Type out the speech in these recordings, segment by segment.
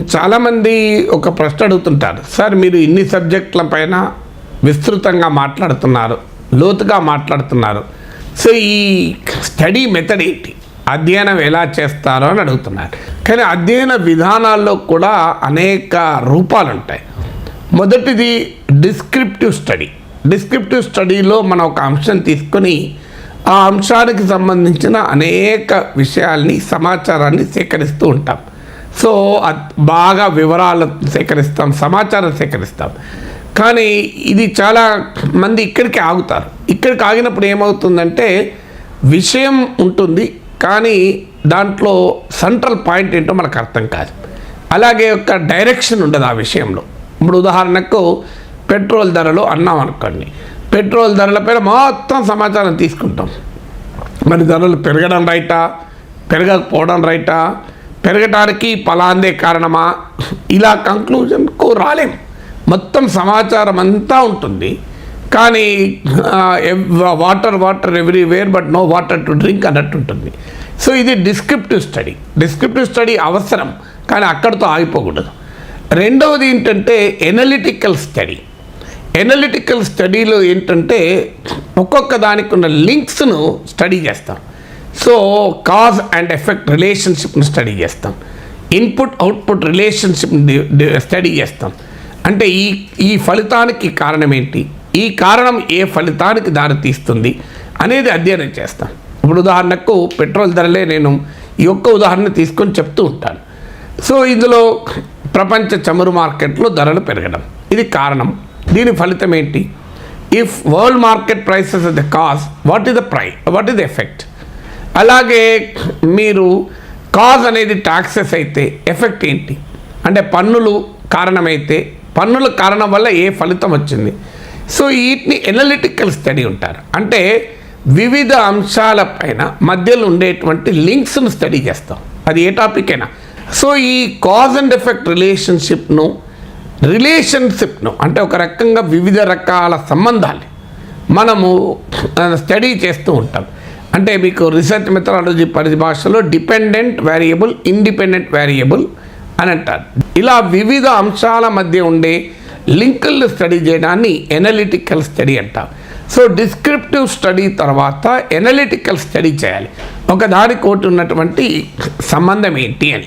చాలామంది ఒక ప్రశ్న అడుగుతుంటారు సార్ మీరు ఇన్ని సబ్జెక్టుల పైన విస్తృతంగా మాట్లాడుతున్నారు లోతుగా మాట్లాడుతున్నారు. సో ఈ స్టడీ మెథడ్ ఏంటి? అధ్యయనం ఎలా చేస్తారో? అని అడుగుతున్నారు. కానీ అధ్యయన విధానాల్లో కూడా అనేక రూపాలు ఉంటాయి మొదటిది డిస్క్రిప్టివ్ స్టడీ. డిస్క్రిప్టివ్ స్టడీలో మనం ఒక అంశం తీసుకొని ఆ అంశానికి సంబంధించిన అనేక విషయాల్ని సమాచారాన్ని సేకరిస్తూ ఉంటాం. సో బాగా వివరాలు సేకరిస్తాం సమాచారం సేకరిస్తాం. కానీ ఇది చాలా మంది ఇక్కడికి ఆగుతారు. ఇక్కడికి ఆగినప్పుడు ఏమవుతుందంటే విషయం ఉంటుంది కానీ దాంట్లో సెంట్రల్ పాయింట్ ఏంటో మనకు అర్థం కాదు. అలాగే ఒక డైరెక్షన్ ఉండదు ఆ విషయంలో. ఇప్పుడు ఉదాహరణకు పెట్రోల్ ధరలు అన్నాం అనుకోండి. పెట్రోల్ ధరలపైన మొత్తం సమాచారం తీసుకుంటాం. మరి ధరలు పెరగడం రైటా? పెరగకపోవడం రైటా? పెరగటానికి పలాందే కారణమా? ఇలా కంక్లూజన్కు రాలేం. మొత్తం సమాచారం అంతా ఉంటుంది. కానీ water water everywhere but no water to drink అన్నట్టు ఉంటుంది. సో ఇది డిస్క్రిప్టివ్ స్టడీ. డిస్క్రిప్టివ్ స్టడీ అవసరం కానీ అక్కడితో ఆగిపోకూడదు. రెండవది ఏంటంటే ఎనలిటికల్ స్టడీ ఎనలిటికల్ స్టడీలో ఏంటంటే ఒక్కొక్క దానికి ఉన్న లింక్స్ను స్టడీ చేస్తాం సో కాజ్ అండ్ ఎఫెక్ట్ రిలేషన్షిప్ను స్టడీ చేస్తాం. ఇన్పుట్ అవుట్పుట్ రిలేషన్షిప్ని స్టడీ చేస్తాం. అంటే ఈ ఈ ఫలితానికి కారణం ఏంటి? ఈ కారణం ఏ ఫలితానికి దారితీస్తుంది అనేది అధ్యయనం చేస్తాం. ఇప్పుడు ఉదాహరణకు పెట్రోల్ ధరలే నేను ఈ ఒక్క ఉదాహరణ తీసుకొని చెప్తూ ఉంటాను. సో ఇందులో ప్రపంచ చమురు మార్కెట్లో ధరలు పెరగడం. ఇది కారణం. దీని ఫలితం ఏంటి? If world market prices the cause what is the price what is the effect అలాగే మీరు కాజ్ అనేది ట్యాక్సెస్ అయితే ఎఫెక్ట్ ఏంటి? అంటే పన్నులు కారణమైతే పన్నుల కారణం వల్ల ఏ ఫలితం వచ్చింది? సో వీటిని ఎనలిటికల్ స్టడీ ఉంటారు. అంటే వివిధ అంశాలపైన మధ్యలో ఉండేటువంటి లింక్స్ను స్టడీ చేస్తాం. అది ఏ టాపిక్ అయినా. సో ఈ కాజ్ అండ్ ఎఫెక్ట్ రిలేషన్షిప్ను రిలేషన్షిప్ను అంటే ఒక రకంగా వివిధ రకాల సంబంధాలు మనము స్టడీ చేస్తూ ఉంటాం. అంటే మీకు రీసెర్చ్ మెథడాలజీ పరిభాషలో డిపెండెంట్ వేరియబుల్ ఇండిపెండెంట్ వేరియబుల్ అని అంటారు. ఇలా వివిధ అంశాల మధ్య ఉండే లింకులను స్టడీ చేయడాన్ని ఎనలిటికల్ స్టడీ అంటాం సో డిస్క్రిప్టివ్ స్టడీ తర్వాత ఎనలిటికల్ స్టడీ చేయాలి. ఒక దానికి ఒకటి ఉన్నటువంటి సంబంధం ఏంటి అని.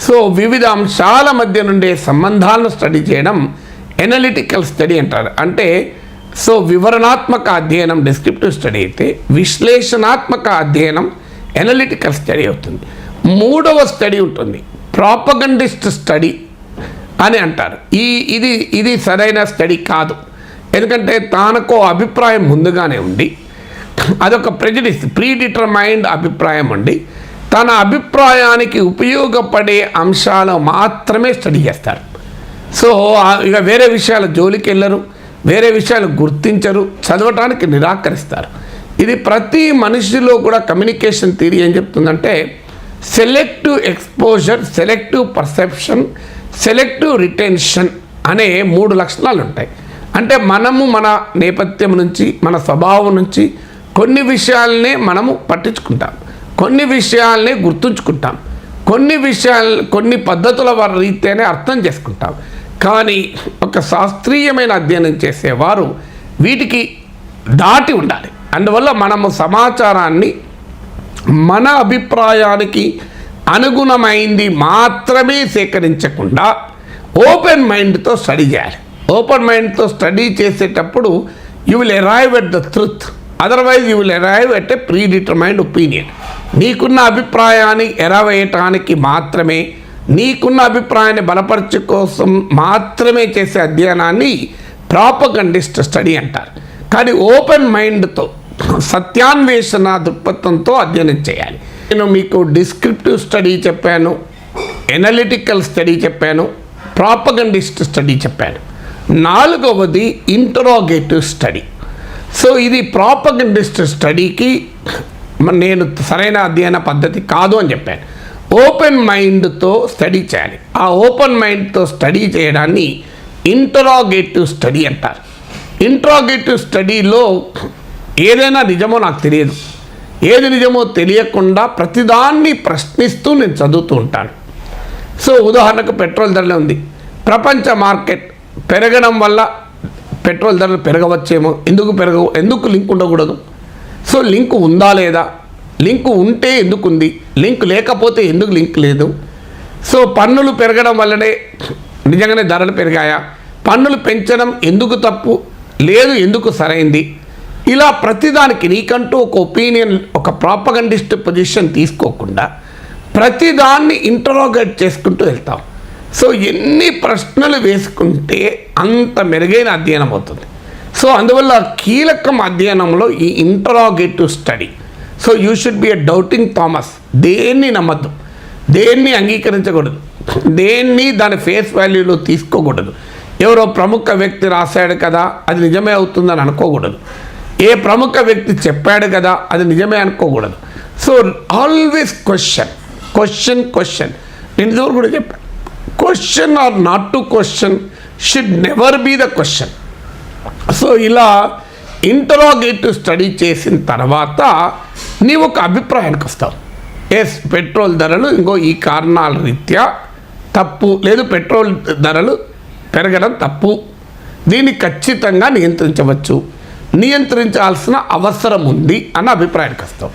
సో వివిధ అంశాల మధ్య నుండే సంబంధాలను స్టడీ చేయడం ఎనలిటికల్ స్టడీ అంటారు. అంటే సో వివరణాత్మక అధ్యయనం డిస్క్రిప్టివ్ స్టడీ అయితే విశ్లేషణాత్మక అధ్యయనం ఎనలిటికల్ స్టడీ అవుతుంది. మూడవ స్టడీ ఉంటుంది. ప్రాపగండిస్ట్ స్టడీ అని అంటారు. ఈ ఇది ఇది సరైన స్టడీ కాదు. ఎందుకంటే తానకో అభిప్రాయం ముందుగానే ఉండి అదొక ప్రెజడిస్ ప్రీ డిటర్మైన్డ్ అభిప్రాయం ఉండి తన అభిప్రాయానికి ఉపయోగపడే అంశాలు మాత్రమే స్టడీ చేస్తారు. సో ఇక వేరే విషయాల జోలికి వెళ్ళరు వేరే విషయాలు గుర్తించరు చదవటానికి నిరాకరిస్తారు. ఇది ప్రతి మనిషిలో కూడా కమ్యూనికేషన్ థియరీ ఏం చెప్తుందంటే selective exposure selective perception selective retention అనే మూడు లక్షణాలు ఉంటాయి. అంటే మనము మన నేపథ్యం నుంచి మన స్వభావం నుంచి కొన్ని విషయాలనే మనము పట్టించుకుంటాం. కొన్ని విషయాలనే గుర్తుంచుకుంటాం. కొన్ని విషయాలు కొన్ని పద్ధతుల వారి రీత్యానే అర్థం చేసుకుంటాం. కానీ ఒక శాస్త్రీయమైన అధ్యయనం చేసేవారు వీటికి దాటి ఉండాలి. అందువల్ల మనము సమాచారాన్ని మన అభిప్రాయానికి అనుగుణమైంది మాత్రమే సేకరించకుండా ఓపెన్ మైండ్తో స్టడీ చేయాలి. ఓపెన్ మైండ్తో స్టడీ చేసేటప్పుడు you will arrive at the truth. Otherwise you will arrive at a predetermined opinion. నీకున్న అభిప్రాయాన్ని ఎరవేయటానికి మాత్రమే నీకున్న అభిప్రాయాన్ని బలపరచు కోసం మాత్రమే చేసే అధ్యయనాన్ని ప్రాపగండిస్ట్ స్టడీ అంటారు. కానీ ఓపెన్ మైండ్తో సత్యాన్వేషణ దృక్పథంతో అధ్యయనం చేయాలి. నేను మీకు డిస్క్రిప్టివ్ స్టడీ చెప్పాను ఎనలిటికల్ స్టడీ చెప్పాను ప్రాపగండిస్ట్ స్టడీ చెప్పాను. నాలుగవది ఇంటరోగేటివ్ స్టడీ. సో ఇది ప్రాపగండిస్ట్ స్టడీకి నేను సరైన అధ్యయన పద్ధతి కాదు అని చెప్పాను. ఓపెన్ మైండ్తో స్టడీ చేయాలి. ఆ ఓపెన్ మైండ్తో స్టడీ చేయడాన్ని ఇంటరాగేటివ్ స్టడీ అంటారు. ఇంట్రాగేటివ్ స్టడీలో ఏదైనా నిజమో నాకు తెలియదు. ఏది నిజమో తెలియకుండా ప్రతిదాన్ని ప్రశ్నిస్తూ నేను చదువుతూ ఉంటాను. సో ఉదాహరణకు పెట్రోల్ ధరలే ఉంది. ప్రపంచ మార్కెట్ పెరగడం వల్ల పెట్రోల్ ధరలు పెరగవచ్చేమో ఎందుకు పెరగవు ఎందుకు లింక్ ఉండకూడదు? సో లింక్ ఉందా లేదా? లింక్ ఉంటే ఎందుకు ఉంది లింక్ లేకపోతే ఎందుకు లింక్ లేదు? సో పన్నులు పెరగడం వల్లనే నిజంగానే ధరలు పెరిగాయా? పన్నులు పెంచడం ఎందుకు తప్పు? లేదు ఎందుకు సరైంది? ఇలా ప్రతిదానికి నీకంటూ ఒక ఒపీనియన్ ఒక ప్రాపగండిస్ట్ పొజిషన్ తీసుకోకుండా ప్రతిదాన్ని ఇంటరోగేట్ చేసుకుంటూ వెళ్తాం. సో ఎన్ని ప్రశ్నలు వేసుకుంటే అంత మెరుగైన అధ్యయనం అవుతుంది. సో అందువల్ల కీలకం అధ్యయనంలో ఈ interrogative study. So you should be a doubting Thomas దేన్ని నమ్మద్దు. దేన్ని అంగీకరించకూడదు. దేన్ని దాని ఫేస్ వాల్యూలో తీసుకోకూడదు. ఎవరో ప్రముఖ వ్యక్తి రాశాడు కదా అది నిజమే అవుతుందని అనుకోకూడదు. ఏ ప్రముఖ వ్యక్తి చెప్పాడు కదా అది నిజమే అనుకోకూడదు. So always question question question నేను ఇదివరకు కూడా చెప్పాను question or not to question should never be the question so ఇలా ఇంటరాగేటివ్ స్టడీ చేసిన తర్వాత నీ ఒక అభిప్రాయానికి వస్తావు. ఎస్ పెట్రోల్ ధరలు ఇంకో ఈ కారణాల రీత్యా తప్పు లేదు పెట్రోల్ ధరలు పెరగడం తప్పు. దీన్ని ఖచ్చితంగా నియంత్రించవచ్చు. నియంత్రించాల్సిన అవసరం ఉంది అన్న అభిప్రాయానికి వస్తాం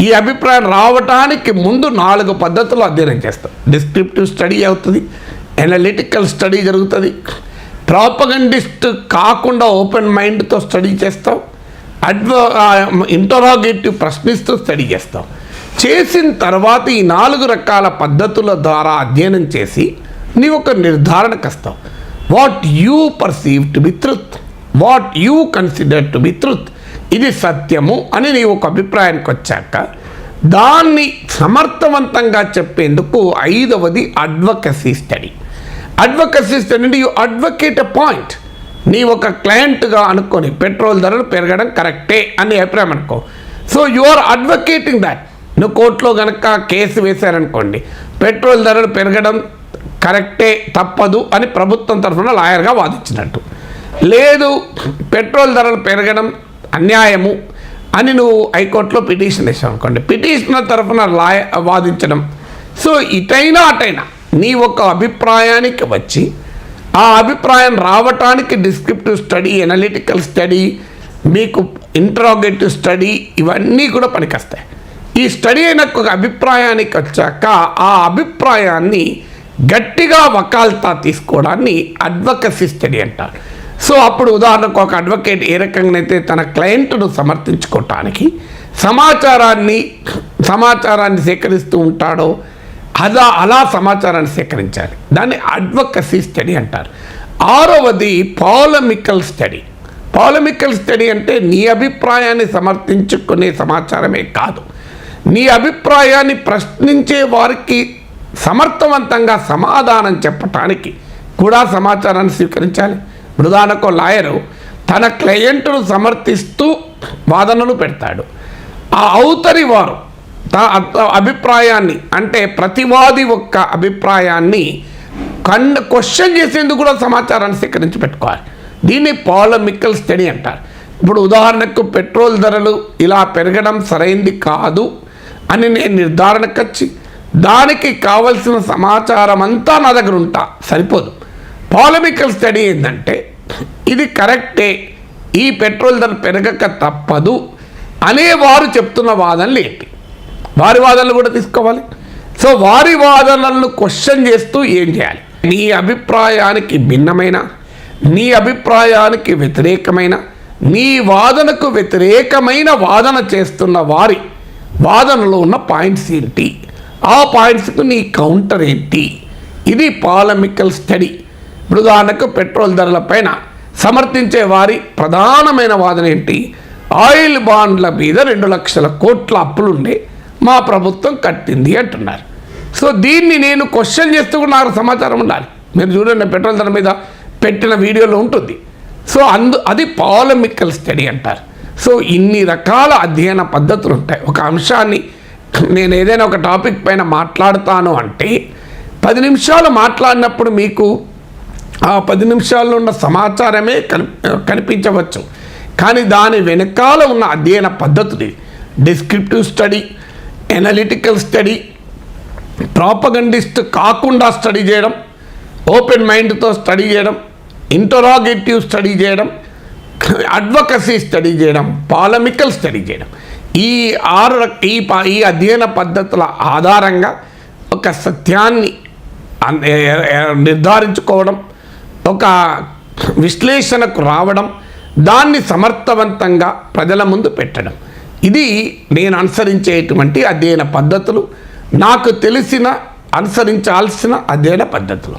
ఈ అభిప్రాయం రావటానికి ముందు నాలుగు పద్ధతులు అధ్యయనం చేస్తాం. డిస్క్రిప్టివ్ స్టడీ అవుతుంది ఎనలిటికల్ స్టడీ జరుగుతుంది. ప్రాపగండిస్ట్ కాకుండా ఓపెన్ మైండ్తో స్టడీ చేస్తాం. అడ్వ ఇంటరాగేటివ్ ప్రశ్నిస్తూ స్టడీ చేస్తాం. చేసిన తర్వాత ఈ నాలుగు రకాల పద్ధతుల ద్వారా అధ్యయనం చేసి నీ ఒక నిర్ధారణకు వస్తావు what you perceive to be truth what you consider to be truth ఇది సత్యము అని నీ ఒక అభిప్రాయానికి వచ్చాక దాన్ని సమర్థవంతంగా చెప్పేందుకు ఐదవది అడ్వకసీ స్టడీ అడ్వకసీ స్టడీ అంటే యూ అడ్వకేట్ అ పాయింట్ నీ ఒక క్లయింట్గా అనుకొని పెట్రోల్ ధరలు పెరగడం కరెక్టే అని అభిప్రాయం అనుకో. So you are advocating that. నువ్వు కోర్టులో కనుక కేసు వేశారనుకోండి పెట్రోల్ ధరలు పెరగడం కరెక్టే తప్పదు అని ప్రభుత్వం తరఫున లాయర్గా వాదించినట్టు. లేదు పెట్రోల్ ధరలు పెరగడం అన్యాయము అని నువ్వు హైకోర్టులో పిటిషన్ వేసావు అనుకోండి పిటిషనర్ తరఫున లాయ వాదించడం. సో ఇటైనా అటైనా నీ ఒక అభిప్రాయానికి వచ్చి ఆ అభిప్రాయం రావటానికి డిస్క్రిప్టివ్ స్టడీ ఎనలిటికల్ స్టడీ మీకు ఇంట్రాగేటివ్ స్టడీ ఇవన్నీ కూడా పనికొస్తాయి. ఈ స్టడీ అయిన ఒక అభిప్రాయానికి వచ్చాక ఆ అభిప్రాయాన్ని గట్టిగా వకాల్తా తీసుకోవడాన్ని అడ్వకసీ స్టడీ అంటారు. సో అప్పుడు ఉదాహరణకు ఒక అడ్వకేట్ ఏ రకంగానైతే తన క్లయింట్ను సమర్థించుకోవటానికి సమాచారాన్ని సమాచారాన్ని సేకరిస్తూ ఉంటాడో అలా అలా సమాచారాన్ని సేకరించాలి. దాన్ని అడ్వకసీ స్టడీ అంటారు. ఆరవది పాలమికల్ స్టడీ పాలమికల్ స్టడీ అంటే నీ అభిప్రాయాన్ని సమర్థించుకునే సమాచారమే కాదు. నీ అభిప్రాయాన్ని ప్రశ్నించే వారికి సమర్థవంతంగా సమాధానం చెప్పటానికి కూడా సమాచారాన్ని స్వీకరించాలి. మృదానకో లాయరు తన క్లయింట్ను సమర్థిస్తూ వాదనలు పెడతాడు. ఆ అవతరి వారు అభిప్రాయాన్ని అంటే ప్రతివాది యొక్క అభిప్రాయాన్ని కన్ క్వశ్చన్ చేసేందుకు కూడా సమాచారాన్ని సేకరించి పెట్టుకోవాలి. దీన్ని పాలమికల్ స్టడీ అంటారు. ఇప్పుడు ఉదాహరణకు పెట్రోల్ ధరలు ఇలా పెరగడం సరైంది కాదు అని నేను నిర్ధారణకు వచ్చి దానికి కావలసిన సమాచారం అంతా నా దగ్గర ఉంటా సరిపోదు. పాలమికల్ స్టడీ ఏంటంటే ఇది కరెక్టే ఈ పెట్రోల్ ధర పెరగక తప్పదు అనే వారు చెప్తున్న వాదనలు ఏంటి? వారి వాదనలు కూడా తీసుకోవాలి. సో వారి వాదనలను క్వశ్చన్ చేస్తూ ఏం చేయాలి? నీ అభిప్రాయానికి భిన్నమైన నీ అభిప్రాయానికి వ్యతిరేకమైన నీ వాదనకు వ్యతిరేకమైన వాదన చేస్తున్న వారి వాదనలో ఉన్న పాయింట్స్ ఏంటి? ఆ పాయింట్స్కు నీ కౌంటర్ ఏంటి? ఇది పాలమికల్ స్టడీ. ఇప్పుడు ఉదాహరణకు పెట్రోల్ ధరల పైన సమర్థించే వారి ప్రధానమైన వాదన ఏంటి? ఆయిల్ బాండ్ల మీద రెండు లక్షల కోట్ల అప్పులుండే. మా ప్రభుత్వం కట్టింది అంటున్నారు. సో దీన్ని నేను క్వశ్చన్ చేస్తూ కూడా నాకు సమాచారం ఉండాలి. మీరు చూడండి పెట్రోల్ ధర మీద పెట్టిన వీడియోలో ఉంటుంది. సో అందు అది పాలమికల్ స్టడీ అంటారు. సో ఇన్ని రకాల అధ్యయన పద్ధతులు ఉంటాయి. ఒక అంశాన్ని నేను ఏదైనా ఒక టాపిక్ పైన మాట్లాడతాను అంటే పది నిమిషాలు మాట్లాడినప్పుడు మీకు ఆ పది నిమిషాల్లో ఉన్న సమాచారమే కనిపించవచ్చు. కానీ దాని వెనకాల ఉన్న అధ్యయన పద్ధతులు descriptive study analytical study propagandist కాకుండా స్టడీ చేయడం ఓపెన్ మైండ్తో స్టడీ చేయడం ఇంటరాగేటివ్ స్టడీ చేయడం అడ్వకసీ స్టడీ చేయడం పాలమికల్ స్టడీ చేయడం. ఈ ఆరు ఈ ఈ అధ్యయన పద్ధతుల ఆధారంగా ఒక సత్యాన్ని అన్- నిర్ధారించుకోవడం ఒక విశ్లేషణకు రావడం దాన్ని సమర్థవంతంగా ప్రజల ముందు పెట్టడం. ఇది నేను అనుసరించేటువంటి అధ్యయన పద్ధతులు. నాకు తెలిసిన అనుసరించాల్సిన అధ్యయన పద్ధతులు.